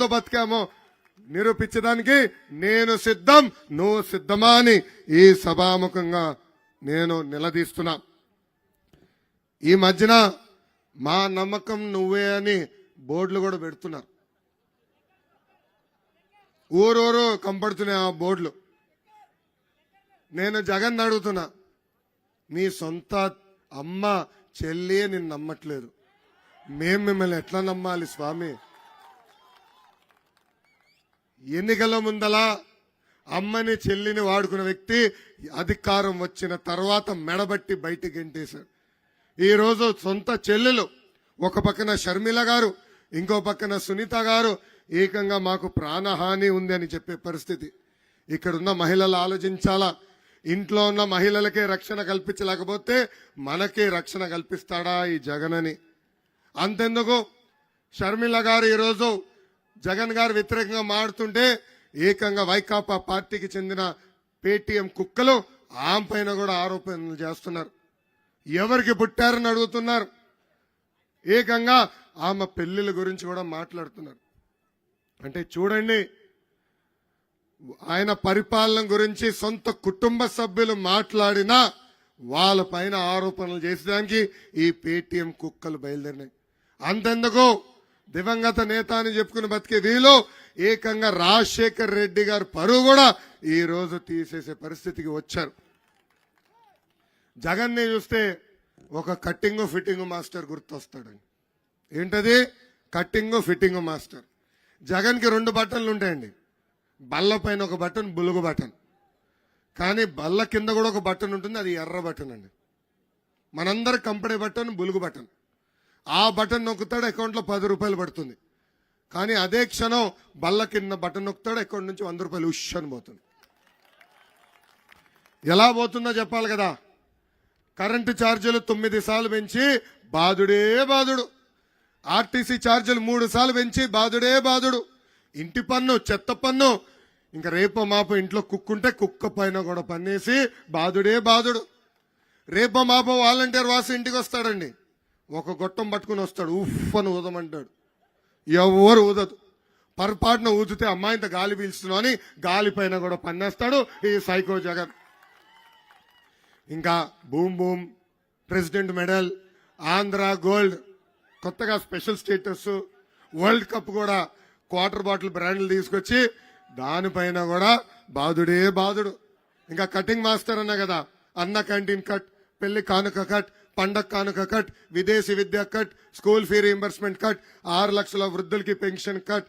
తో బతికామో. నిరూపించడానికి నేను సిద్ధం నువ్వు సిద్ధమా అని ఈ సభాముఖంగా నేను నిలదీస్తున్నా. ఈ మధ్యన మా నమ్మకం నువ్వే అని బోర్డులు కూడా పెడుతున్నారు. ఊరూరు కంపడుతున్నాయి ఆ బోర్డులు. నేను జగన్ అడుగుతున్నా మీ సొంత అమ్మ చెల్లి నిన్ను నమ్మట్లేదు. మేము మిమ్మల్ని ఎట్లా నమ్మాలి స్వామి? ఎన్నికల ముందల అమ్మని చెల్లిని వాడుకున్న వ్యక్తి అధికారం వచ్చిన తర్వాత మెడబట్టి బయటికి గెంటేశాడు. ఈరోజు సొంత చెల్లెలు ఒక పక్కన షర్మిల గారు ఇంకో పక్కన సునీత గారు ఏకంగా మాకు ప్రాణహాని ఉంది అని చెప్పే పరిస్థితి. ఇక్కడున్న మహిళలు ఆలోచించాలా? ఇంట్లో ఉన్న మహిళలకే రక్షణ కల్పించలేకపోతే మనకే రక్షణ కల్పిస్తాడా ఈ జగనని? అంతెందుకు? షర్మిల గారు ఈరోజు జగన్ గారు వ్యతిరేకంగా మాడుతుంటే ఏకంగా వైకాపా పార్టీకి చెందిన పేటీఎం కుక్కలు ఆమె పైన కూడా ఆరోపణలు చేస్తున్నారు. ఎవరికి పుట్టారని అడుగుతున్నారు. ఏకంగా ఆమె పెళ్ళిళ్ళ గురించి కూడా మాట్లాడుతున్నారు. అంటే చూడండి ఆయన పరిపాలన గురించి సొంత కుటుంబ సభ్యులు మాట్లాడినా వాళ్ళ పైన ఆరోపణలు చేసేదానికి ఈ పేటీఎం కుక్కలు బయలుదేరినాయి. అంతెందుకు? దివంగత నేత అని చెప్పుకుని బతికే వీలో ఏకంగా రాజశేఖర్ రెడ్డి గారు పరువు కూడా ఈ రోజు తీసేసే పరిస్థితికి వచ్చారు. జగన్ని చూస్తే ఒక కట్టింగ్ ఫిట్టింగ్ మాస్టర్ గుర్తొస్తాడండి. ఏంటది? Cutting fitting master. జగన్కి రెండు బటన్లు ఉంటాయండి. బల్ల పైన ఒక బటన్ బులుగు బటన్. కానీ బల్ల కింద కూడా ఒక బటన్ ఉంటుంది అది ఎర్ర బటన్ అండి. మనందరికి కంపడే బటన్ బులుగు బటన్. ఆ బటన్ నొక్కుతాడు అకౌంట్లో పది రూపాయలు పడుతుంది. కానీ అదే క్షణం బల్ల కింద బటన్ నొక్కుతాడు అకౌంట్ నుంచి వంద రూపాయలు ఉష్ అని పోతుంది. ఎలా పోతుందో చెప్పాలి కదా. కరెంటు ఛార్జీలు తొమ్మిది సార్లు పెంచి బాధుడే బాధుడు. ఆర్టీసీ ఛార్జీలు మూడు సార్లు పెంచి బాధుడే బాధుడు. ఇంటి పన్ను చెత్త పన్ను ఇంకా రేపో మాపో ఇంట్లో కుక్కుంటే కుక్క పైన కూడా పన్నేసి బాధుడే బాధుడు. రేపో మాపో వాలంటీర్ వాసి ఇంటికి వస్తాడండి. ఒక గొట్టం పట్టుకుని వస్తాడు. ఉఫ్ అని ఊదమంటాడు. ఎవరు ఊదదు. పొరపాటున ఊదితే అమ్మాయింత గాలి పీల్చుతున్నా అని గాలి పైన కూడా పన్నేస్తాడు ఈ సైకో జగన్. ఇంకా boom boom president medal Andhra gold కొత్తగా స్పెషల్ స్టేటస్ వరల్డ్ కప్ కూడా క్వార్టర్ బాటిల్ బ్రాండ్లు తీసుకొచ్చి దానిపైన కూడా బాధుడే బాధుడు ఇంకా కటింగ్ మాస్టర్ అన్న కదా అన్న క్యాంటీన్ కట్ పెళ్ళి కానుక కట్ పండగ కానుక కట్ విదేశీ విద్య cut school fee reimbursement cut ఆరు లక్షల వృద్ధులకి పెన్షన్ కట్